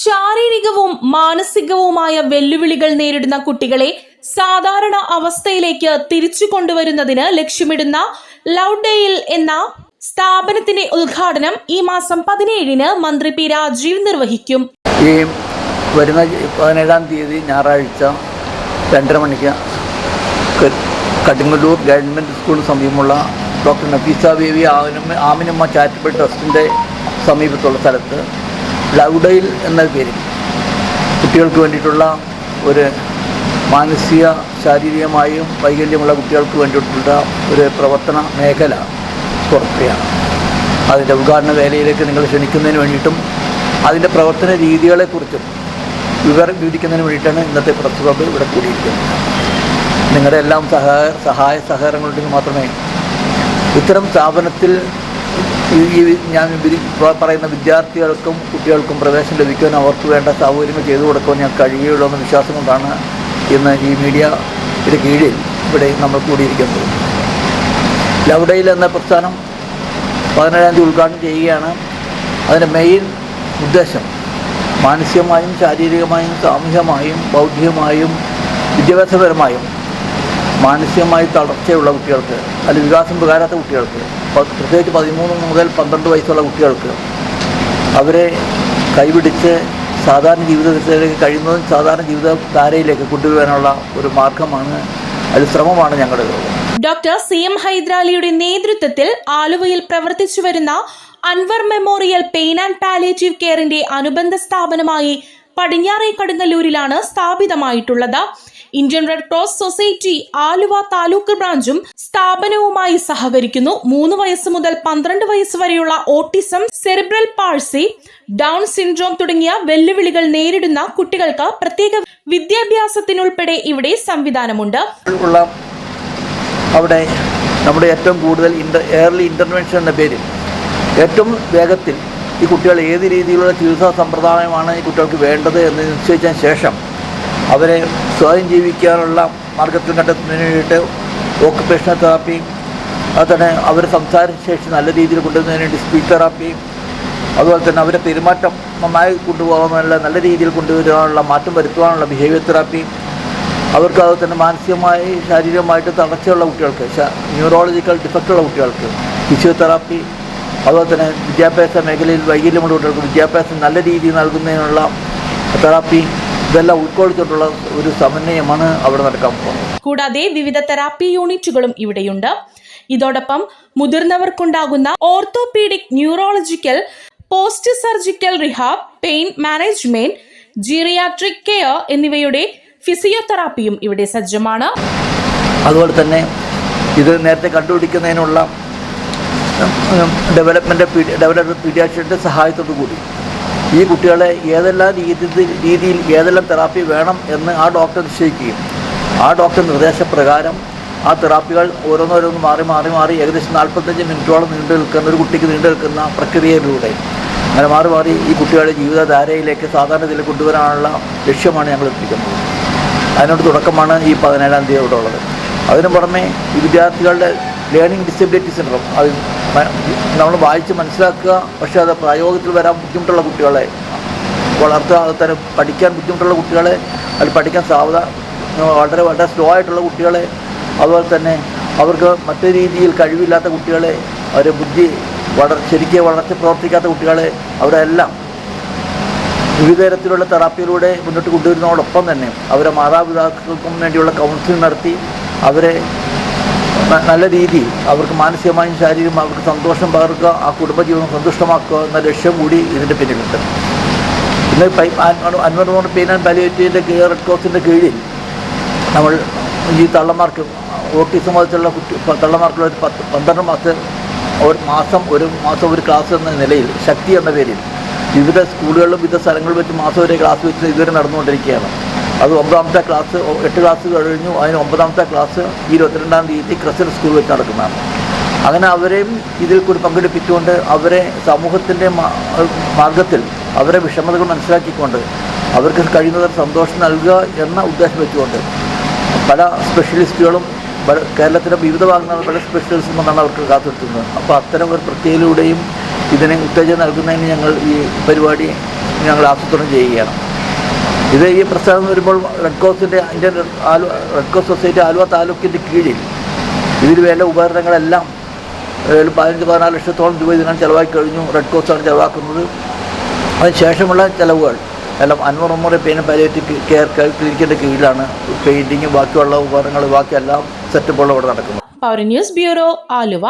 ശാരീരികവും മാനസികവുമായ വെല്ലുവിളികൾ നേരിടുന്ന കുട്ടികളെ സാധാരണ അവസ്ഥയിലേക്ക് തിരിച്ചു കൊണ്ടുവരുന്നതിന് ലക്ഷ്യമിടുന്ന ലവ് എന്ന സ്ഥാപനത്തിന്റെ ഉദ്ഘാടനം ഈ മാസം പതിനേഴിന് മന്ത്രി പി രാജീവ് നിർവഹിക്കും. ഈ വരുന്ന പതിനേഴാം തീയതി ഞായറാഴ്ച രണ്ടര മണിക്ക് കടുങ്ങല്ലൂർ ഗവൺമെന്റ് സ്കൂളിന് സമീപമുള്ള doctor Nafeesa Baby Aminamma Aminamma charitable ട്രസ്റ്റിന്റെ സമീപത്തുള്ള സ്ഥലത്ത് ലൗഡയിൽ എന്ന പേരിൽ കുട്ടികൾക്ക് വേണ്ടിയിട്ടുള്ള ഒരു മാനസിക ശാരീരികമായും വൈകല്യമുള്ള കുട്ടികൾക്ക് വേണ്ടിയിട്ടുള്ള ഒരു പ്രവർത്തന മേഖല തുറക്കുകയാണ് അതിന്റെ ഉദ്ഘാടന വേലയിലേക്ക് നിങ്ങൾ ക്ഷണിക്കുന്നതിന് വേണ്ടിയിട്ടും അതിന്റെ പ്രവർത്തന രീതികളെക്കുറിച്ചും വിവരം വിവരിക്കുന്നതിന് വേണ്ടിയിട്ടാണ് ഇന്നത്തെ പ്രസ് ക്ലബ്ബ് ഇവിടെ കൂടിയിരിക്കുന്നത്. നിങ്ങളുടെ എല്ലാം സഹായ സഹായ സഹകരണങ്ങളുണ്ടെങ്കിൽ മാത്രമേ ഇത്തരം സ്ഥാപനത്തിൽ ഈ ഞാൻ പറയുന്ന വിദ്യാർത്ഥികൾക്കും കുട്ടികൾക്കും പ്രവേശനം ലഭിക്കുവാൻ അവർക്ക് വേണ്ട സൗകര്യങ്ങൾ ചെയ്തു കൊടുക്കുവാൻ ഞാൻ കഴിയുകയുള്ളൂ എന്ന വിശ്വാസം കൊണ്ടാണ് ഇന്ന് ഈ മീഡിയ ഇത് കീഴിൽ ഇവിടെ നമ്മൾ കൂടിയിരിക്കുന്നത്. ലൗഡയിൽ എന്ന പ്രസ്ഥാനം പതിനേഴാം തീയതി ഉദ്ഘാടനം ചെയ്യുകയാണ്. അതിന്റെ മെയിൻ ഉദ്ദേശം മാനസികമായും ശാരീരികമായും സാമൂഹികമായും ബൗദ്ധികമായും വിദ്യാഭ്യാസപരമായും മാനസികമായി തളർച്ചയുള്ള കുട്ടികൾക്ക് അല്ലെങ്കിൽ വികാസം പകരാത്ത കുട്ടികൾക്ക് പ്രത്യേകിച്ച് പതിമൂന്ന് മുതൽ പന്ത്രണ്ട് വയസ്സുള്ള കുട്ടികൾക്ക് അവരെ കൈപിടിച്ച് സാധാരണ ജീവിതത്തിലേക്ക് കഴിയുന്നതും സാധാരണ ജീവിത ധാരയിലേക്ക് കൊണ്ടുവരാനുള്ള ഒരു മാർഗമാണ് അത് ശ്രമമാണ് ഞങ്ങളുടെ ഡോക്ടർ സി എം ഹൈദരാലിയുടെ നേതൃത്വത്തിൽ ആലുവയിൽ പ്രവർത്തിച്ചു വരുന്ന Anwar memorial pain and palliative കെയറിന്റെ അനുബന്ധ സ്ഥാപനമായി പടിഞ്ഞാറേ കടുങ്ങല്ലൂരിലാണ് സ്ഥാപിതമായിട്ടുള്ളത്. Indian red cross society Aluva taluk ബ്രാഞ്ചും സ്ഥാപനവുമായി സഹകരിക്കുന്നു. മൂന്ന് വയസ്സ് മുതൽ പന്ത്രണ്ട് വയസ്സ് വരെയുള്ള autism cerebral palsy down syndrome തുടങ്ങിയ വെല്ലുവിളികൾ നേരിടുന്ന കുട്ടികൾക്ക് പ്രത്യേക വിദ്യാഭ്യാസത്തിനുൾപ്പെടെ ഇവിടെ സംവിധാനമുണ്ട്. അവിടെ നമ്മുടെ ഏറ്റവും കൂടുതൽ ഇന്റർ എയർലി ഇന്റർവെൻഷൻ എന്ന പേര് ഏറ്റവും വേഗത്തിൽ ഈ കുട്ടികൾ ഏത് രീതിയിലുള്ള ചികിത്സാ സമ്പ്രദായമാണ് ഈ കുട്ടികൾക്ക് വേണ്ടത് എന്ന് നിശ്ചയിച്ചതിന് ശേഷം അവരെ സ്വയം ജീവിക്കാനുള്ള മാർഗത്തിൽ കണ്ടെത്തുന്നതിന് വേണ്ടിയിട്ട് ഓക്കുപേഷണൽ തെറാപ്പി അതുതന്നെ അവരെ സംസാരശേഷി നല്ല രീതിയിൽ കൊണ്ടുവരുന്നതിന് വേണ്ടി സ്പീച്ച് തെറാപ്പി അതുപോലെ തന്നെ അവരെ പെരുമാറ്റം നന്നായി കൊണ്ടുപോകാനുള്ള നല്ല രീതിയിൽ കൊണ്ടുവരാനുള്ള മാറ്റം വരുത്തുവാനുള്ള ബിഹേവിയർ തെറാപ്പി അവർക്ക് അതുപോലെ തന്നെ മാനസികമായി ശാരീരികമായിട്ട് തളർച്ചയുള്ള കുട്ടികൾക്ക് ന്യൂറോളജിക്കൽ ന്യൂറോളജിക്കൽ ഡിഫക്റ്റുള്ള കുട്ടികൾക്ക് ഫിസിയോതെറാപ്പി അതുപോലെ തന്നെ വിദ്യാഭ്യാസ മേഖലയിൽ വൈകല്യമുള്ള കുട്ടികൾക്ക് വിദ്യാഭ്യാസം നല്ല രീതിയിൽ നൽകുന്നതിനുള്ള തെറാപ്പി ഇതെല്ലാം ഉൾക്കൊള്ളിച്ചിട്ടുള്ള ഒരു സമന്വയമാണ് അവിടെ നടക്കാൻ പോകുന്നത്. കൂടാതെ വിവിധ തെറാപ്പി യൂണിറ്റുകളും ഇവിടെയുണ്ട്. ഇതോടൊപ്പം മുതിർന്നവർക്കുണ്ടാകുന്ന orthopaedic neurological post surgical rehab pain management geriatric care എന്നിവയുടെ ഫിസിയോതെറാപ്പിയും ഇവിടെ സജ്ജമാണ്. അതുപോലെ തന്നെ ഇത് നേരത്തെ കണ്ടുപിടിക്കുന്നതിനുള്ള ഡെവലപ്മെന്റ് ഡെവലപ്മെന്റ് പീഡിയാട്രിയുടെ സഹായത്തോടു കൂടി ഈ കുട്ടികളെ ഏതെല്ലാം രീതി രീതിയിൽ ഏതെല്ലാം തെറാപ്പി വേണം എന്ന് ആ ഡോക്ടർ നിശ്ചയിക്കുകയും. ആ ഡോക്ടർ നിർദ്ദേശപ്രകാരം ആ തെറാപ്പികൾ ഓരോന്നോരോന്ന് മാറി മാറി മാറി ഏകദേശം നാൽപ്പത്തഞ്ച് മിനിറ്റോളം നീണ്ടു നിൽക്കുന്ന ഒരു കുട്ടിക്ക് നീണ്ടു നിൽക്കുന്ന പ്രക്രിയയിലൂടെ അങ്ങനെ മാറി മാറി ഈ കുട്ടികളുടെ ജീവിതധാരയിലേക്ക് സാധാരണ ഇതിൽ കൊണ്ടുവരാനുള്ള ലക്ഷ്യമാണ് ഞങ്ങൾ എത്തിക്കുന്നത്. അതിനോട് തുടക്കമാണ് ഈ പതിനേഴാം തീയതി ഇവിടെ ഉള്ളത്. അതിനു പുറമെ ഈ വിദ്യാർത്ഥികളുടെ ലേണിംഗ് ഡിസബിലിറ്റി സിൻഡ്രോം അത് നമ്മൾ വായിച്ച് മനസ്സിലാക്കുക. പക്ഷേ അത് പ്രയോഗത്തിൽ വരാൻ ബുദ്ധിമുട്ടുള്ള കുട്ടികളെ വളർത്തുക അത് തന്നെ പഠിക്കാൻ ബുദ്ധിമുട്ടുള്ള കുട്ടികളെ അത് പഠിക്കാൻ സാവധ വളരെ വളരെ സ്ലോ ആയിട്ടുള്ള കുട്ടികളെ അതുപോലെ തന്നെ അവർക്ക് മറ്റു രീതിയിൽ കഴിവില്ലാത്ത കുട്ടികളെ അവരെ ബുദ്ധി വളർ ശരിക്കും വളർച്ച പ്രവർത്തിക്കാത്ത കുട്ടികളെ അവരെല്ലാം വിവിധ തരത്തിലുള്ള തെറാപ്പിയിലൂടെ മുന്നോട്ട് കൊണ്ടുവരുന്നതോടൊപ്പം തന്നെ അവരെ മാതാപിതാക്കൾക്കും വേണ്ടിയുള്ള കൗൺസിലിംഗ് നടത്തി അവരെ നല്ല രീതിയിൽ അവർക്ക് മാനസികമായും ശാരീരികമായും അവർക്ക് സന്തോഷം പകർക്കുക ആ കുടുംബജീവിതം സന്തുഷ്ടമാക്കുക എന്ന ലക്ഷ്യം കൂടി ഇതിന്റെ പിന്നിലുണ്ട്. ഇന്ന് അൻവർ പെയിൻ ആൻഡ് പാലിയേറ്റീവിന്റെ കെയർ റെഡ് ക്രോസിന്റെ കീഴിൽ നമ്മൾ ഈ തള്ളമാർക്ക് ഓട്ടിസം ബാധിച്ചുള്ള കുട്ടി തള്ളമാർക്കുള്ള ഒരു പത്ത് പന്ത്രണ്ട് മാസം ഒരു മാസം ഒരു മാസം ഒരു ക്ലാസ് എന്ന നിലയിൽ ശക്തി എന്ന പേരിൽ വിവിധ സ്കൂളുകളിലും വിവിധ സ്ഥലങ്ങളിൽ വെച്ച് മാസം ഒരു ക്ലാസ് വെച്ച് ഇതുവരെ നടന്നുകൊണ്ടിരിക്കുകയാണ്. അത് ഒമ്പതാമത്തെ ക്ലാസ് എട്ട് ക്ലാസ് കഴിഞ്ഞു. അതിന് ഒമ്പതാമത്തെ ക്ലാസ് ഇരുപത്തിരണ്ടാം തീയതി ക്രിസ്ത്യൻ സ്കൂൾ വെച്ച് നടക്കുന്നതാണ്. അങ്ങനെ അവരെയും ഇതിൽ കൂടി പങ്കെടുപ്പിച്ചുകൊണ്ട് അവരെ സമൂഹത്തിന്റെ മാർഗത്തിൽ അവരെ വിഷമതകൾ മനസ്സിലാക്കിക്കൊണ്ട് അവർക്ക് കഴിയുന്നവർ സന്തോഷം നൽകുക എന്ന ഉദ്ദേശം വെച്ചുകൊണ്ട് പല സ്പെഷ്യലിസ്റ്റുകളും കേരളത്തിലെ വിവിധ ഭാഗങ്ങളിൽ പല സ്പെഷ്യലിസ്റ്റും കൊണ്ടാണ് അവർക്ക് കാത്തിരുത്തുന്നത് അപ്പോൾ അത്തരം ഒരു പ്രക്രിയയിലൂടെയും ഇതിനെ ഉത്തേജനം നൽകുന്നതിന് ഞങ്ങൾ ഈ പരിപാടി ഞങ്ങൾ ആസൂത്രണം ചെയ്യുകയാണ്. ഇത് ഈ പ്രസ്ഥാനം വരുമ്പോൾ റെഡ് ക്രോസിന്റെ ഇന്ത്യൻ ആലു റെഡ് ക്രോസ് സൊസൈറ്റി ആലുവ താലൂക്കിന്റെ കീഴിൽ ഇതിൽ വേണ്ട ഉപകരണങ്ങളെല്ലാം പതിനഞ്ച് പതിനാല് ലക്ഷത്തോളം രൂപ ഇതിനാണ് ചിലവാക്കി കഴിഞ്ഞു. റെഡ് ക്രോസാണ് ചിലവാക്കുന്നത്. അതിനുശേഷമുള്ള ചിലവുകൾ എല്ലാം അൻവർ മുറി പെയിൻ പാലിയേറ്റീവ് കെയർ ക്ലിനിക്കിന്റെ കീഴിലാണ് പെയിന്റിങ്ങും ബാക്കിയുള്ള ഉപകരണങ്ങൾ ബാക്കിയെല്ലാം എല്ലാം സെറ്റപ്പുകളും ഇവിടെ നടക്കുന്നത്. Paura news bureau Aluva.